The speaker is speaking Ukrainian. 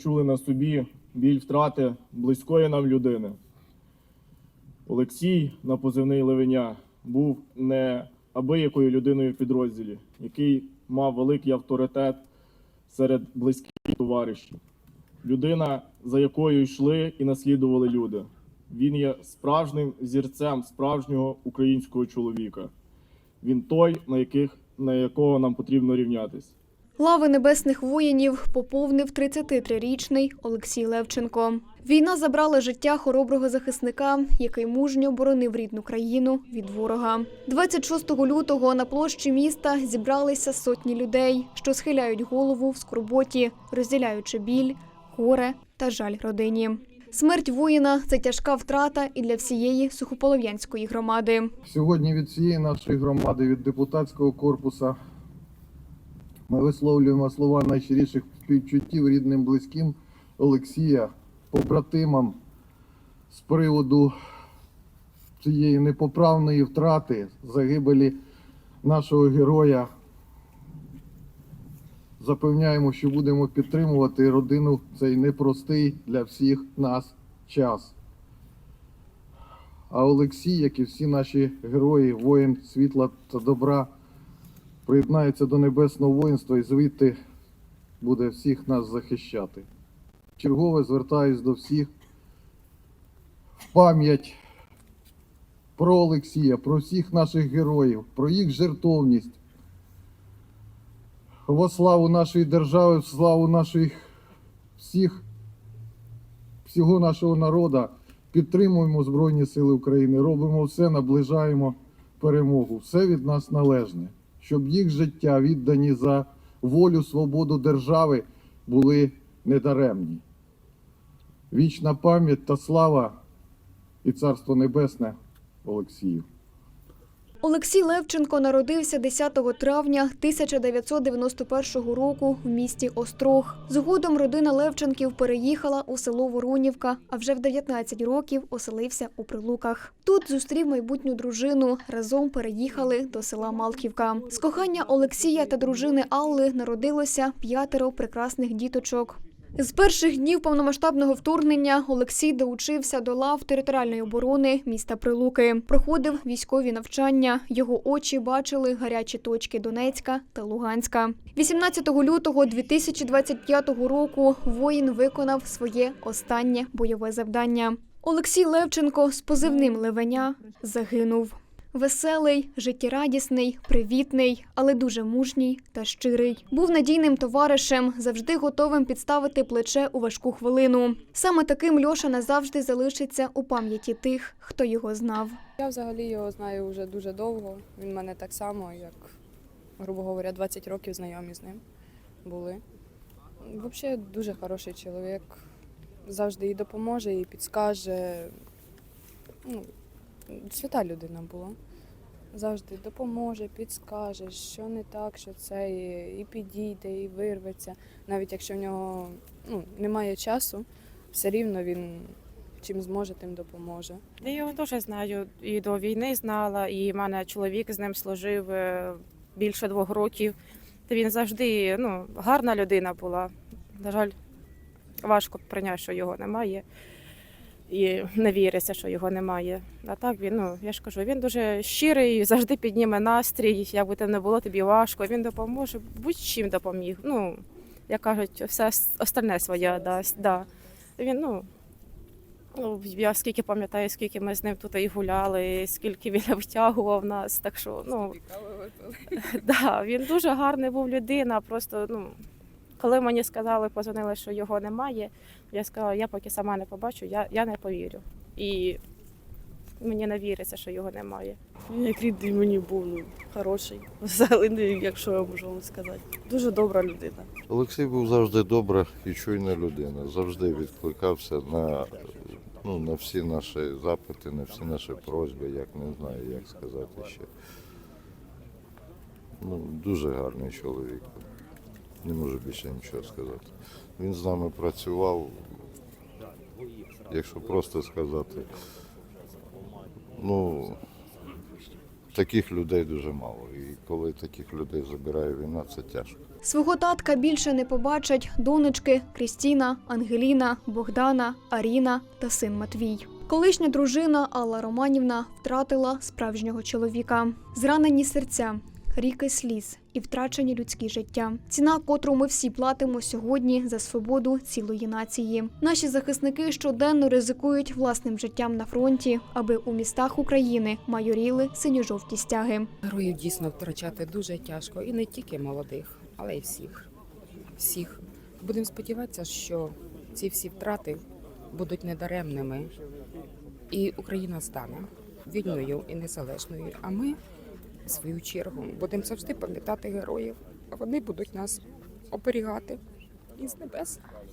Відчули на собі біль втрати близької нам людини. Олексій на позивний Левеня був не абиякою людиною в підрозділі, який мав великий авторитет серед близьких товаришів. Людина, за якою йшли і наслідували люди. Він є справжнім зірцем справжнього українського чоловіка. Він той, на, яких, на якого нам потрібно рівнятись. Лави небесних воїнів поповнив 33-річний Олексій Левченко. Війна забрала життя хороброго захисника, який мужньо боронив рідну країну від ворога. 26 лютого на площі міста зібралися сотні людей, що схиляють голову в скорботі, розділяючи біль, горе та жаль родині. Смерть воїна це тяжка втрата і для всієї сухополов'янської громади. Сьогодні від всієї нашої громади, від депутатського корпуса, ми висловлюємо слова найщиріших співчуттів рідним близьким Олексія, побратимам з приводу цієї непоправної втрати загибелі нашого героя. Запевняємо, що будемо підтримувати родину цей непростий для всіх нас час. А Олексій, як і всі наші герої, воїн світла та добра, приєднається до небесного воїнства і звідти буде всіх нас захищати. Чергове звертаюсь до всіх в пам'ять про Олексія, про всіх наших героїв, про їх жертовність. Во славу нашої держави, в славу наших всіх, всього нашого народу. Підтримуємо Збройні Сили України, робимо все, наближаємо перемогу. Все від нас належне, щоб їх життя, віддані за волю, свободу держави, були недаремні. Вічна пам'ять та слава і царство небесне Олексію. Олексій Левченко народився 10 травня 1991 року в місті Острог. Згодом родина Левченків переїхала у село Воронівка, а вже в 19 років оселився у Прилуках. Тут зустрів майбутню дружину. Разом переїхали до села Малківка. З кохання Олексія та дружини Алли народилося п'ятеро прекрасних діточок. З перших днів повномасштабного вторгнення Олексій долучився до лав територіальної оборони міста Прилуки. Проходив військові навчання. Його очі бачили гарячі точки Донецька та Луганська. 18 лютого 2025 року воїн виконав своє останнє бойове завдання. Олексій Левченко з позивним Левеня загинув. Веселий, життєрадісний, привітний, але дуже мужній та щирий. Був надійним товаришем, завжди готовим підставити плече у важку хвилину. Саме таким Льоша назавжди залишиться у пам'яті тих, хто його знав. Я взагалі його знаю вже дуже довго. Він мене так само, як, грубо говоря, 20 років знайомі з ним були. Взагалі дуже хороший чоловік. Завжди і допоможе, і підскаже. Ну, свята людина була. Завжди допоможе, підскаже, що не так, що це і, підійде, і вирветься. Навіть якщо в нього ну, немає часу, все рівно він чим зможе, тим допоможе. Я його теж знаю. І до війни знала, і в мене чоловік з ним служив е, більше двох років. Та він завжди ну, гарна людина була. На жаль, важко прийняти, що його немає. І не віриться, що його немає. А так він, ну я ж кажу, він дуже щирий, завжди підніме настрій. Як би там не було тобі важко, він допоможе, будь-чим допоміг. Ну, як кажуть, все остальне своє дасть. Да. Він, ну, Ну, я скільки пам'ятаю, скільки ми з ним тут і гуляли, скільки він втягував нас. Так що, ну да, він дуже гарний був людина. Просто ну, коли мені сказали, позвонили, що його немає, я сказала, я поки сама не побачу, я, я не повірю. І мені не віриться, що його немає. Він як рідний мені був ну, хороший, веселий, ну, якщо я можу вам сказати. Дуже добра людина. Олексій був завжди добра і чуйна людина. Завжди відкликався на, ну, на всі наші запити, на всі наші просьби, як не знаю, як сказати ще. Ну, дуже гарний чоловік. Не можу більше нічого сказати. Він з нами працював, якщо просто сказати, ну, таких людей дуже мало. І коли таких людей забирає війна, це тяжко. Свого татка більше не побачать донечки Крістіна, Ангеліна, Богдана, Аріна та син Матвій. Колишня дружина Алла Романівна втратила справжнього чоловіка. Зранені серця, ріки сліз і втрачені людські життя. Ціна, котру ми всі платимо сьогодні за свободу цілої нації. Наші захисники щоденно ризикують власним життям на фронті, аби у містах України майоріли синьо-жовті стяги. Героїв дійсно втрачати дуже тяжко, і не тільки молодих, але й всіх. Всіх. Будемо сподіватися, що ці всі втрати будуть недаремними, і Україна стане вільною і незалежною. А ми, в свою чергу, будемо завжди пам'ятати героїв, вони будуть нас оберігати із небес.